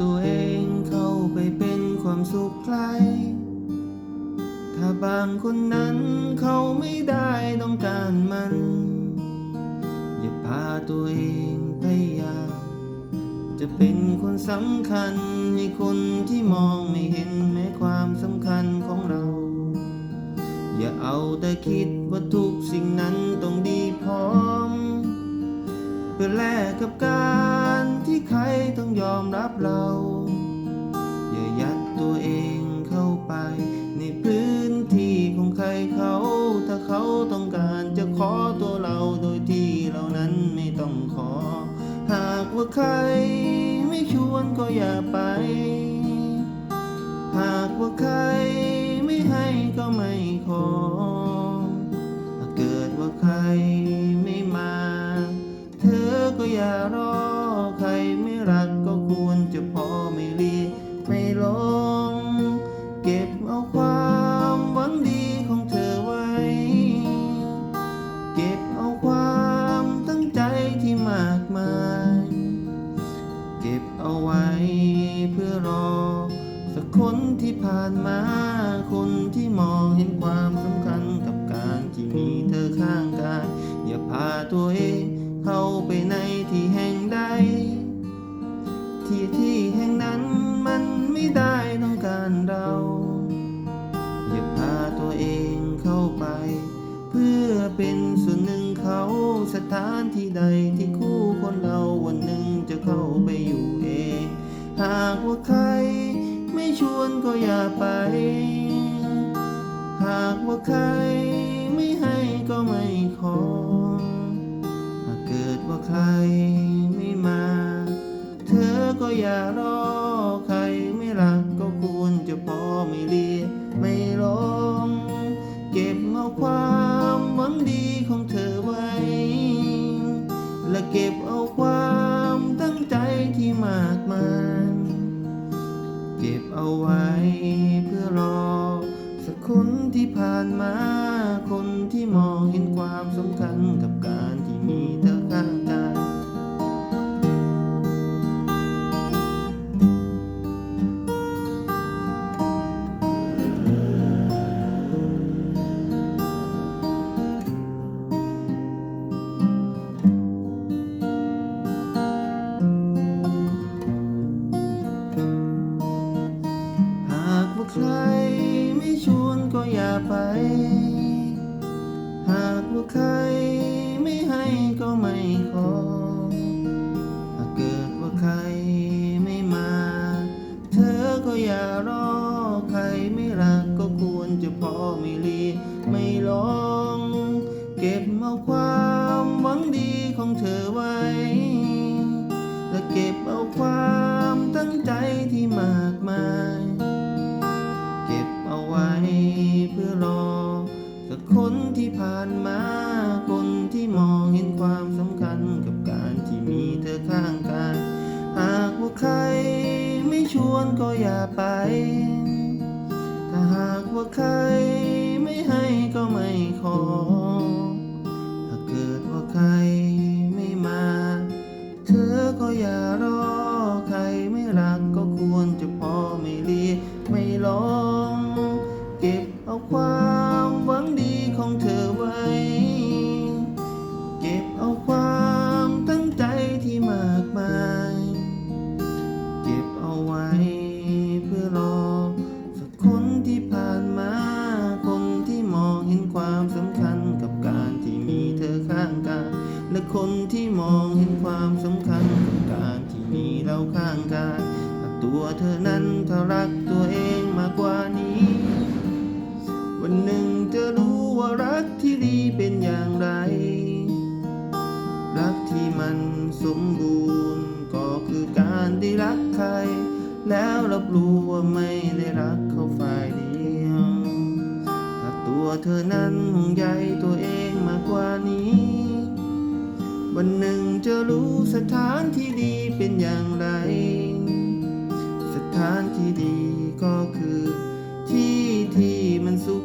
ตัวเองเข้าไปเป็นความสุขใคร ถ้าบางคนนั้นเขาไม่ได้ต้องการมัน อย่าพาตัวเองไปอยากจะเป็นคนสำคัญให้คนที่มองไม่เห็นแม้ความสำคัญของเรา อย่าเอาแต่คิดว่าทุกสิ่งนั้นต้องดีพร้อม เพื่อแลกกับการ ใครต้องยอมรับเรา อย่ายัดตัวเองเข้าไป ในพื้นที่ของใครเขา ถ้าเขาต้องการจะขอตัวเราโดยที่เรานั้นไม่ต้องขอ หากว่าใครไม่ชวนก็อย่าไป หากว่าใครากมาย เก็บเอาไว้เพื่อรอ สักคนที่ผ่านมา คนที่มองเห็นความสำคัญกับการที่มีเธอข้างกาย อย่าพาตัวเองเข้าไปในที่แห่งใด ที่ที่แห่งนั้นมันไม่ได้ต้องการเรา อย่าพาตัวเองเข้าไป เพื่อเป็นส่วนหนึ่งเขาสถานที่ใดที่ เข้าไปอยู่เอง หากว่าใครไม่ชวนก็อย่าไป หากว่าใครไม่ให้ก็ไม่ขอ หากเกิดว่าใครไม่มา เธอก็อย่ารอ ใครไม่รักก็ควรจะพอไม่เลียไม่ลงเก็บเอาความหวังดีของเธอไว้ และเก็บ ไว้ ก็บเอาความหวังดีของเธอไว้ และเก็บเอาความตั้งใจที่มากมาย เก็บเอาไว้เพื่อรอสักคนที่ผ่านมาคนที่มองเห็นความสำคัญกับการที่มีเธอข้างกายหากว่าใครไม่ชวนก็อย่าไป ถ้าหากว่าใคร ไม่ลงเก็บเอาความหวังดีของเธอไว้ เก็บเอาความตั้งใจที่มากมาย เก็บเอาไว้เพื่อรอสักคนที่ผ่านมา คนที่มองเห็นความสำคัญกับการที่มีเธอข้างกายและคนที่มองเห็นความสำคัญกับการที่มีเราข้างกายถ้าตัวเธอนั้นถ้ารักตัวเอง มากกว่านี้ วันหนึ่งจะรู้ว่ารักที่ดีเป็นอย่างไร รักที่มันสมบูรณ์ก็คือการได้รักใคร แล้วรับรู้ว่าไม่ได้รักเขาฝ่ายเดียวถ้าตัวเธอนั้นห่วงใยตัวเองมากกว่านี้ วันหนึ่งจะรู้สถานที่ดีเป็นอย่างไร สถานที่ดี ก็คือ ที่ที่มันสุ